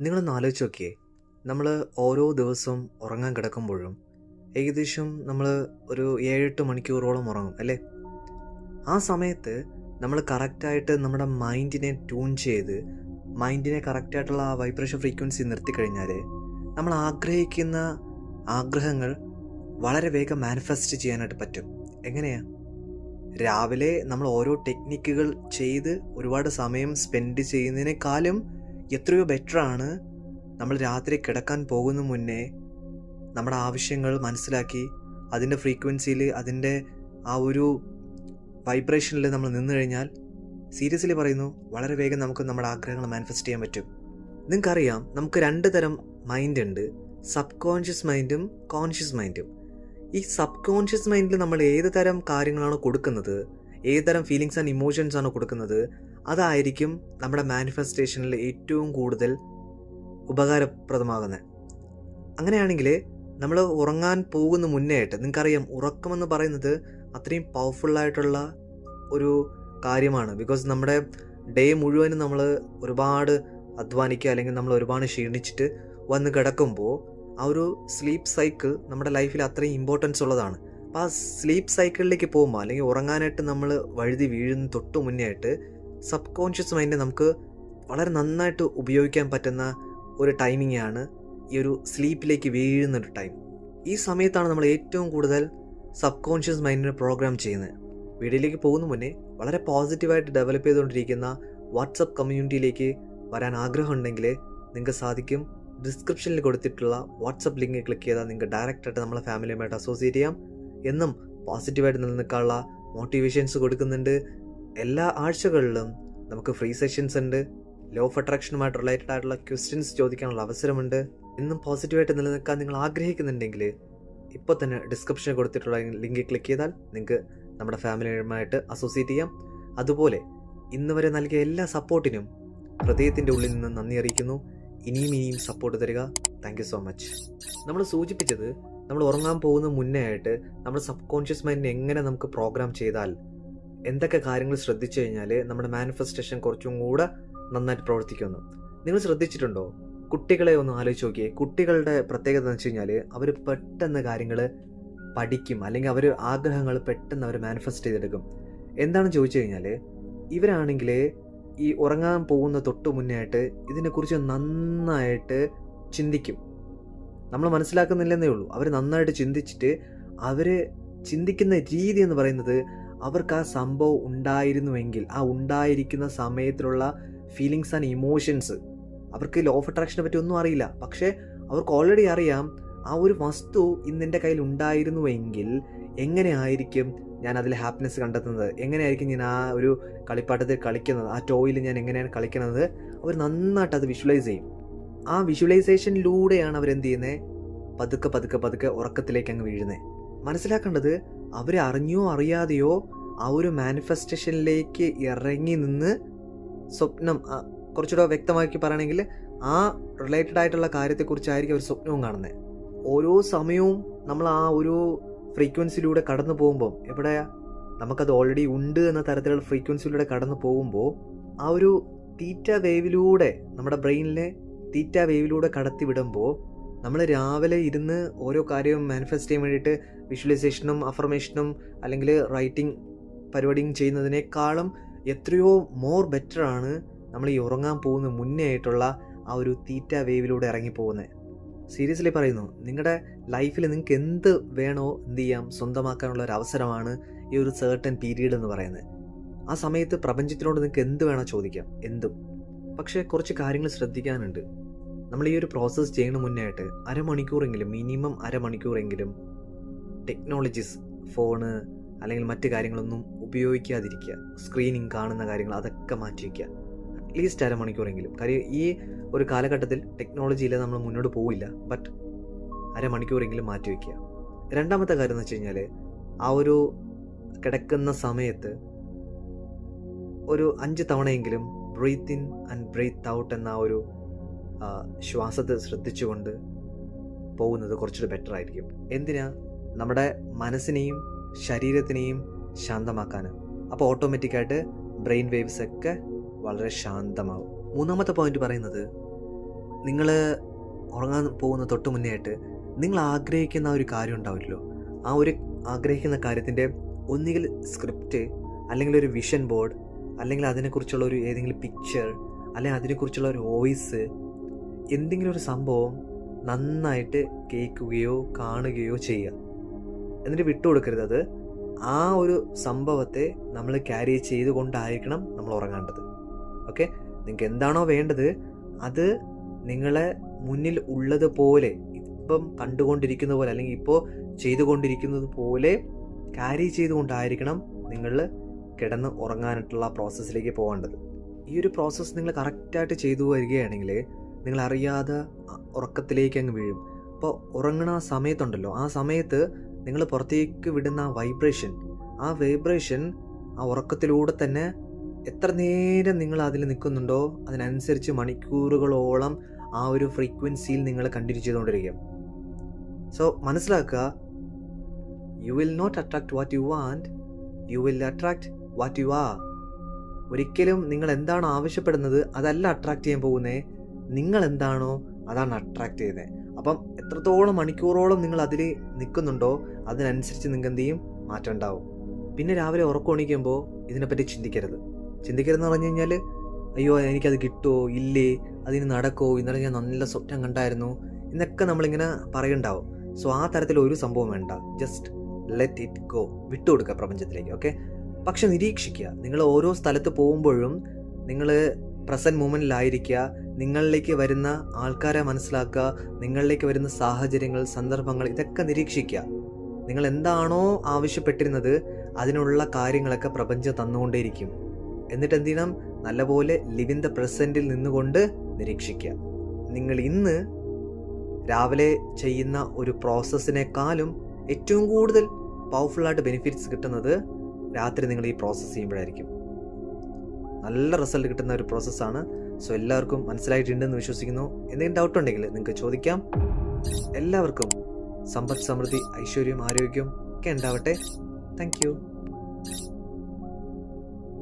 നിങ്ങളൊന്ന് ആലോചിച്ച് നോക്കിയേ. നമ്മൾ ഓരോ ദിവസവും ഉറങ്ങാൻ കിടക്കുമ്പോഴും ഏകദേശം നമ്മൾ ഒരു ഏഴെട്ട് മണിക്കൂറോളം ഉറങ്ങും അല്ലേ? ആ സമയത്ത് നമ്മൾ കറക്റ്റായിട്ട് നമ്മുടെ മൈൻഡിനെ ട്യൂൺ ചെയ്ത് മൈൻഡിനെ കറക്റ്റായിട്ടുള്ള ആ വൈബ്രേഷൻ ഫ്രീക്വൻസി നിർത്തിക്കഴിഞ്ഞാൽ നമ്മൾ ആഗ്രഹിക്കുന്ന ആഗ്രഹങ്ങൾ വളരെ വേഗം മാനിഫെസ്റ്റ് ചെയ്യാനായിട്ട് പറ്റും. എങ്ങനെയാ? രാവിലെ നമ്മൾ ഓരോ ടെക്നിക്കുകൾ ചെയ്ത് ഒരുപാട് സമയം സ്പെൻഡ് ചെയ്യുന്നതിനേക്കാളും എത്രയോ ബെറ്ററാണ് നമ്മൾ രാത്രി കിടക്കാൻ പോകുന്ന മുന്നേ നമ്മുടെ ആവശ്യങ്ങൾ മനസ്സിലാക്കി അതിന്റെ ഫ്രീക്വൻസിയിൽ അതിന്റെ ആ ഒരു വൈബ്രേഷനിൽ നമ്മൾ നിന്നു കഴിഞ്ഞാൽ സീരിയസ്ലി പറയുന്നു വളരെ വേഗം നമുക്ക് നമ്മുടെ ആഗ്രഹങ്ങൾ മാനിഫെസ്റ്റ് ചെയ്യാൻ പറ്റും. നിങ്ങൾക്കറിയാം നമുക്ക് രണ്ട് തരം മൈൻഡ് ഉണ്ട്. സബ് കോൺഷ്യസ് മൈൻഡും കോൺഷ്യസ് മൈൻഡും ഈ സബ് കോൺഷ്യസ് മൈൻഡിൽ നമ്മൾ ഏത് തരം കാര്യങ്ങളാണ് കൊടുക്കുന്നത് ഏത് തരം ഫീലിങ്സ് ആൻഡ് ഇമോഷൻസ് ആണ് കൊടുക്കുന്നത് അതായിരിക്കും നമ്മുടെ മാനിഫെസ്റ്റേഷനിൽ ഏറ്റവും കൂടുതൽ ഉപകാരപ്രദമാകുന്നത്. അങ്ങനെയാണെങ്കിൽ നമ്മൾ ഉറങ്ങാൻ പോകുന്ന മുന്നേ ആയിട്ട് നിങ്ങൾക്കറിയാം ഉറക്കമെന്ന് പറയുന്നത് അത്രയും പവർഫുള്ളായിട്ടുള്ള ഒരു കാര്യമാണ്. ബിക്കോസ് നമ്മുടെ ഡേ മുഴുവനും നമ്മൾ ഒരുപാട് അധ്വാനിക്കുക അല്ലെങ്കിൽ നമ്മൾ ഒരുപാട് ക്ഷീണിച്ചിട്ട് വന്ന് കിടക്കുമ്പോൾ ആ ഒരു സ്ലീപ്പ് സൈക്കിൾ നമ്മുടെ ലൈഫിൽ അത്രയും ഇമ്പോർട്ടൻസ് ഉള്ളതാണ്. അപ്പോൾ ആ സ്ലീപ്പ് സൈക്കിളിലേക്ക് പോകുമ്പോൾ അല്ലെങ്കിൽ ഉറങ്ങാനായിട്ട് നമ്മൾ വഴുതി വീഴുന്ന തൊട്ട് മുന്നേ ആയിട്ട് സബ് കോൺഷ്യസ് മൈൻഡ് നമുക്ക് വളരെ നന്നായിട്ട് ഉപയോഗിക്കാൻ പറ്റുന്ന ഒരു ടൈമിംഗ് ആണ് ഈ ഒരു സ്ലീപ്പിലേക്ക് വീഴുന്ന ഒരു ടൈം. ഈ സമയത്താണ് നമ്മൾ ഏറ്റവും കൂടുതൽ സബ് കോൺഷ്യസ് മൈൻഡിനെ പ്രോഗ്രാം ചെയ്യുന്നത്. വീഡിയോയിലേക്ക് പോകുന്ന മുന്നേ വളരെ പോസിറ്റീവായിട്ട് ഡെവലപ്പ് ചെയ്തുകൊണ്ടിരിക്കുന്ന വാട്സപ്പ് കമ്മ്യൂണിറ്റിയിലേക്ക് വരാൻ ആഗ്രഹമുണ്ടെങ്കിൽ നിങ്ങൾക്ക് സാധിക്കും. ഡിസ്ക്രിപ്ഷനിൽ കൊടുത്തിട്ടുള്ള വാട്സപ്പ് ലിങ്ക് ക്ലിക്ക് ചെയ്താൽ നിങ്ങൾക്ക് ഡയറക്റ്റായിട്ട് നമ്മളെ ഫാമിലിയുമായിട്ട് അസോസിയേറ്റ് ചെയ്യാം. എന്നും പോസിറ്റീവായിട്ട് നിലനിൽക്കാനുള്ള മോട്ടിവേഷൻസ് കൊടുക്കുന്നുണ്ട്. എല്ലാ ആഴ്ചകളിലും നമുക്ക് ഫ്രീ സെഷൻസ് ഉണ്ട്. ലോ ഓഫ് അട്രാക്ഷനുമായിട്ട് റിലേറ്റഡ് ആയിട്ടുള്ള ക്വസ്റ്റ്യൻസ് ചോദിക്കാനുള്ള അവസരമുണ്ട്. എന്നും പോസിറ്റീവായിട്ട് നിലനിൽക്കാൻ നിങ്ങൾ ആഗ്രഹിക്കുന്നുണ്ടെങ്കിൽ ഇപ്പോൾ തന്നെ ഡിസ്ക്രിപ്ഷനിൽ കൊടുത്തിട്ടുള്ള ലിങ്കിൽ ക്ലിക്ക് ചെയ്താൽ നിങ്ങൾക്ക് നമ്മുടെ ഫാമിലിയുമായിട്ട് അസോസിയേറ്റ് ചെയ്യാം. അതുപോലെ ഇന്ന് വരെ നൽകിയ എല്ലാ സപ്പോർട്ടിനും ഹൃദയത്തിന്റെ ഉള്ളിൽ നിന്ന് നന്ദി അറിയിക്കുന്നു. ഇനിയും ഇനിയും സപ്പോർട്ട് തരിക. താങ്ക് സോ മച്ച് നമ്മൾ സൂചിപ്പിച്ചത് നമ്മൾ ഉറങ്ങാൻ പോകുന്ന മുന്നേ ആയിട്ട് നമ്മുടെ സബ് കോൺഷ്യസ് മൈൻഡിനെ എങ്ങനെ നമുക്ക് പ്രോഗ്രാം ചെയ്താൽ എന്തൊക്കെ കാര്യങ്ങൾ ശ്രദ്ധിച്ചു കഴിഞ്ഞാൽ നമ്മുടെ മാനിഫെസ്റ്റേഷൻ കുറച്ചും കൂടെ നന്നായിട്ട് പ്രവർത്തിക്കുന്നു. നിങ്ങൾ ശ്രദ്ധിച്ചിട്ടുണ്ടോ? കുട്ടികളെ ഒന്ന് ആലോചിച്ച് നോക്കിയേ. കുട്ടികളുടെ പ്രത്യേകത എന്ന് വെച്ച് കഴിഞ്ഞാൽ അവർ പെട്ടെന്ന് കാര്യങ്ങൾ പഠിക്കും. അല്ലെങ്കിൽ അവർ ആഗ്രഹങ്ങൾ പെട്ടെന്ന് അവർ മാനിഫെസ്റ്റ് ചെയ്തെടുക്കും. എന്താണെന്ന് ചോദിച്ചു കഴിഞ്ഞാൽ ഇവരാണെങ്കിൽ ഈ ഉറങ്ങാൻ പോകുന്ന തൊട്ട് മുന്നേ ആയിട്ട് ഇതിനെക്കുറിച്ച് നന്നായിട്ട് ചിന്തിക്കും. നമ്മൾ മനസ്സിലാക്കുന്നില്ലെന്നേ ഉള്ളൂ. അവർ നന്നായിട്ട് ചിന്തിച്ചിട്ട് അവർ ചിന്തിക്കുന്ന രീതി എന്ന് പറയുന്നത് അവർക്ക് ആ സംഭവം ഉണ്ടായിരുന്നുവെങ്കിൽ ആ ഉണ്ടായിരിക്കുന്ന സമയത്തിലുള്ള ഫീലിങ്സ് ആൻഡ് ഇമോഷൻസ് അവർക്ക് ലോ ഓഫ് അട്രാക്ഷനെ പറ്റി ഒന്നും അറിയില്ല. പക്ഷേ അവർക്ക് ഓൾറെഡി അറിയാം ആ ഒരു വസ്തു ഇന്ന് എന്റെ കയ്യിൽ ഉണ്ടായിരുന്നുവെങ്കിൽ എങ്ങനെയായിരിക്കും ഞാൻ അതിൽ ഹാപ്പിനെസ് കണ്ടെത്തുന്നത്? എങ്ങനെയായിരിക്കും ഞാൻ ആ ഒരു കളിപ്പാട്ടത്തിൽ കളിക്കുന്നത്? ആ ടോയിൽ ഞാൻ എങ്ങനെയാണ് കളിക്കുന്നത്? അവർ നന്നായിട്ട് അത് വിഷ്വലൈസ് ചെയ്യും. ആ വിഷ്വലൈസേഷനിലൂടെയാണ് അവരെന്ത് ചെയ്യുന്നത്? പതുക്കെ പതുക്കെ പതുക്കെ ഉറക്കത്തിലേക്ക് അങ്ങ് വീഴുന്നത്. മനസ്സിലാക്കേണ്ടത് അവർ അറിഞ്ഞോ അറിയാതെയോ ആ ഒരു മാനിഫെസ്റ്റേഷനിലേക്ക് ഇറങ്ങി നിന്ന് സ്വപ്നം കുറച്ചുകൂടെ വ്യക്തമാക്കി പറയണമെങ്കിൽ ആ റിലേറ്റഡ് ആയിട്ടുള്ള കാര്യത്തെക്കുറിച്ചായിരിക്കും അവർ സ്വപ്നവും കാണുന്നത്. ഓരോ സമയവും നമ്മൾ ആ ഒരു ഫ്രീക്വൻസിയിലൂടെ കടന്നു പോകുമ്പോൾ എവിടെ നമുക്കത് ഓൾറെഡി ഉണ്ട് എന്ന തരത്തിലുള്ള ഫ്രീക്വൻസിയിലൂടെ കടന്നു പോകുമ്പോൾ ആ ഒരു തീറ്റ വേവിലൂടെ നമ്മുടെ ബ്രെയിനിലെ തീറ്റ വേവിലൂടെ കടത്തി വിടുമ്പോൾ നമ്മൾ രാവിലെ ഇരുന്ന് ഓരോ കാര്യവും മാനിഫെസ്റ്റ് ചെയ്യാൻ വേണ്ടിയിട്ട് വിഷ്വലൈസേഷനും അഫർമേഷനും അല്ലെങ്കിൽ റൈറ്റിംഗ് പരിപാടിയും ചെയ്യുന്നതിനേക്കാളും എത്രയോ മോർ ബെറ്ററാണ് നമ്മൾ ഈ ഉറങ്ങാൻ പോകുന്ന മുന്നേ ആയിട്ടുള്ള ആ ഒരു തീറ്റ വേവിലൂടെ ഇറങ്ങിപ്പോകുന്നത് സീരിയസ്ലി പറയുന്നു നിങ്ങളുടെ ലൈഫിൽ നിങ്ങൾക്ക് എന്ത് വേണോ എന്ത് ചെയ്യാം സ്വന്തമാക്കാനുള്ള ഒരു അവസരമാണ് ഈ ഒരു സേർട്ടൻ പീരീഡ് എന്ന് പറയുന്നത് ആ സമയത്ത് പ്രപഞ്ചത്തിനോട് നിങ്ങൾക്ക് എന്ത് വേണോ ചോദിക്കാം എന്തും. പക്ഷേ കുറച്ച് കാര്യങ്ങൾ ശ്രദ്ധിക്കാനുണ്ട്. നമ്മൾ ഈ ഒരു പ്രോസസ്സ് ചെയ്യുന്ന മുന്നേ അരമണിക്കൂറെങ്കിലും മിനിമം അരമണിക്കൂറെങ്കിലും ടെക്നോളജീസ് ഫോണ് അല്ലെങ്കിൽ മറ്റു കാര്യങ്ങളൊന്നും ഉപയോഗിക്കാതിരിക്കുക. സ്ക്രീനിങ് കാണുന്ന കാര്യങ്ങൾ അതൊക്കെ മാറ്റി വയ്ക്കുക അറ്റ്ലീസ്റ്റ് അരമണിക്കൂറെങ്കിലും. കാര്യം ഈ ഒരു കാലഘട്ടത്തിൽ ടെക്നോളജിയിൽ നമ്മൾ മുന്നോട്ട് പോവില്ല. ബട്ട് അരമണിക്കൂറെങ്കിലും മാറ്റി വയ്ക്കുക രണ്ടാമത്തെ കാര്യം എന്ന് വെച്ച് കഴിഞ്ഞാൽ ആ ഒരു കിടക്കുന്ന സമയത്ത് ഒരു അഞ്ച് തവണയെങ്കിലും breathe in and breathe out എന്ന ആ ഒരു ശ്വാസത്തെ ശ്രദ്ധിച്ചുകൊണ്ട് പോകുന്നത് കുറച്ചുകൂടി ബെറ്റർ ആയിരിക്കും. എന്തിനാ? നമ്മുടെ മനസ്സിനെയും ശരീരത്തിനെയും ശാന്തമാക്കാൻ അപ്പോൾ ഓട്ടോമാറ്റിക്കായിട്ട് ബ്രെയിൻ വേവ്സ് ഒക്കെ വളരെ ശാന്തമാവും. മൂന്നാമത്തെ പോയിന്റ് പറയുന്നത് നിങ്ങൾ ഉറങ്ങാൻ പോകുന്ന തൊട്ട് മുന്നേ ആയിട്ട് നിങ്ങൾ ആഗ്രഹിക്കുന്ന ഒരു കാര്യം ഉണ്ടാവില്ലല്ലോ. ആ ഒരു ആഗ്രഹിക്കുന്ന കാര്യത്തിന്റെ ഒന്നുകിൽ സ്ക്രിപ്റ്റ് അല്ലെങ്കിൽ ഒരു വിഷൻ ബോർഡ് അല്ലെങ്കിൽ അതിനെക്കുറിച്ചുള്ള ഒരു ഏതെങ്കിലും പിക്ചർ അല്ലെങ്കിൽ അതിനെക്കുറിച്ചുള്ള ഒരു വോയിസ് എന്തെങ്കിലും ഒരു സംഭവം നന്നായിട്ട് കേൾക്കുകയോ കാണുകയോ ചെയ്യുക. എന്നിട്ട് വിട്ടുകൊടുക്കരുത്. അത് ആ ഒരു സംഭവത്തെ നമ്മൾ ക്യാരി ചെയ്തുകൊണ്ടായിരിക്കണം നമ്മൾ ഉറങ്ങേണ്ടത്. ഓക്കെ നിങ്ങൾക്ക് എന്താണോ വേണ്ടത് അത് നിങ്ങളെ മുന്നിൽ ഉള്ളതുപോലെ ഇപ്പം കണ്ടുകൊണ്ടിരിക്കുന്ന പോലെ അല്ലെങ്കിൽ ഇപ്പോൾ ചെയ്തുകൊണ്ടിരിക്കുന്നത് പോലെ ക്യാരി ചെയ്തുകൊണ്ടായിരിക്കണം നിങ്ങൾ കിടന്ന് ഉറങ്ങാനായിട്ടുള്ള പ്രോസസ്സിലേക്ക് പോകേണ്ടത്. ഈ ഒരു പ്രോസസ്സ് നിങ്ങൾ കറക്റ്റായിട്ട് ചെയ്തു വരികയാണെങ്കിൽ നിങ്ങൾ അറിയാതെ ഉറക്കത്തിലേക്ക് അങ്ങ് വീഴും. അപ്പോൾ ഉറങ്ങണ ആ സമയത്തുണ്ടല്ലോ ആ സമയത്ത് നിങ്ങൾ പുറത്തേക്ക് വിടുന്ന ആ വൈബ്രേഷൻ ആ വൈബ്രേഷൻ ആ ഉറക്കത്തിലൂടെ തന്നെ എത്ര നേരം നിങ്ങൾ അതിൽ നിൽക്കുന്നുണ്ടോ അതിനനുസരിച്ച് മണിക്കൂറുകളോളം ആ ഒരു ഫ്രീക്വൻസിയിൽ നിങ്ങൾ കണ്ടിന്യൂ ചെയ്തുകൊണ്ടിരിക്കും സോ മനസ്സിലാക്കുക you will not attract what you want you will attract what you are ഒരിക്കലും നിങ്ങൾ എന്താണ് ആവശ്യപ്പെടുന്നത് അതല്ല അട്രാക്ട് ചെയ്യാൻ പോകുന്നത് നിങ്ങൾ എന്താണോ അതാണ് അട്രാക്ട് ചെയ്യുന്നത് അപ്പം എത്രത്തോളം മണിക്കൂറോളം നിങ്ങൾ അതിൽ നിൽക്കുന്നുണ്ടോ അതിനനുസരിച്ച് നിങ്ങൾക്ക് എന്ത് ചെയ്യും മാറ്റം ഉണ്ടാവും പിന്നെ രാവിലെ ഉറക്കമണിക്കുമ്പോൾ ഇതിനെപ്പറ്റി ചിന്തിക്കരുത്. ചിന്തിക്കരുതെന്ന് പറഞ്ഞു കഴിഞ്ഞാൽ അയ്യോ എനിക്കത് കിട്ടുമോ ഇല്ലേ? അതിന് നടക്കുമോ ഇന്നലെ ഞാൻ നല്ല സ്വപ്നം കണ്ടായിരുന്നു. എന്നൊക്കെ നമ്മളിങ്ങനെ പറയുണ്ടാവും. സോ ആ തരത്തിൽ ഒരു സംഭവം വേണ്ട. ജസ്റ്റ് ലെറ്റ് ഇറ്റ് ഗോ വിട്ടുകൊടുക്കുക പ്രപഞ്ചത്തിലേക്ക് ഓക്കെ പക്ഷെ നിരീക്ഷിക്കുക. നിങ്ങൾ ഓരോ സ്ഥലത്ത് പോകുമ്പോഴും നിങ്ങൾ പ്രസന്റ് മൂമെന്റിലായിരിക്കുക നിങ്ങളിലേക്ക് വരുന്ന ആൾക്കാരെ മനസ്സിലാക്കുക നിങ്ങളിലേക്ക് വരുന്ന സാഹചര്യങ്ങൾ സന്ദർഭങ്ങൾ ഇതൊക്കെ നിരീക്ഷിക്കുക. നിങ്ങൾ എന്താണോ ആവശ്യപ്പെട്ടിരുന്നത് അതിനുള്ള കാര്യങ്ങളൊക്കെ പ്രപഞ്ചം തന്നുകൊണ്ടേയിരിക്കും. എന്നിട്ട് എന്ത് ചെയ്യണം? നല്ലപോലെ ലിവ് ഇൻ ദ പ്രസന്റിൽ നിന്നുകൊണ്ട് നിരീക്ഷിക്കുക. നിങ്ങൾ ഇന്ന് രാവിലെ ചെയ്യുന്ന ഒരു പ്രോസസ്സിനേക്കാളും ഏറ്റവും കൂടുതൽ പവർഫുള്ളായിട്ട് ബെനിഫിറ്റ്സ് കിട്ടുന്നത് രാത്രി നിങ്ങൾ ഈ പ്രോസസ്സ് ചെയ്യുമ്പോഴായിരിക്കും. നല്ല റിസൾട്ട് കിട്ടുന്ന ഒരു പ്രോസസ്സാണ് സോ എല്ലാവർക്കും മനസ്സിലായിട്ടുണ്ടെന്ന് വിശ്വസിക്കുന്നു. എന്തെങ്കിലും ഡൗട്ട് ഉണ്ടെങ്കിൽ നിങ്ങൾക്ക് ചോദിക്കാം. എല്ലാവർക്കും സമ്പദ് സമൃദ്ധി ഐശ്വര്യം ആരോഗ്യം ഒക്കെ ഉണ്ടാവട്ടെ. താങ്ക്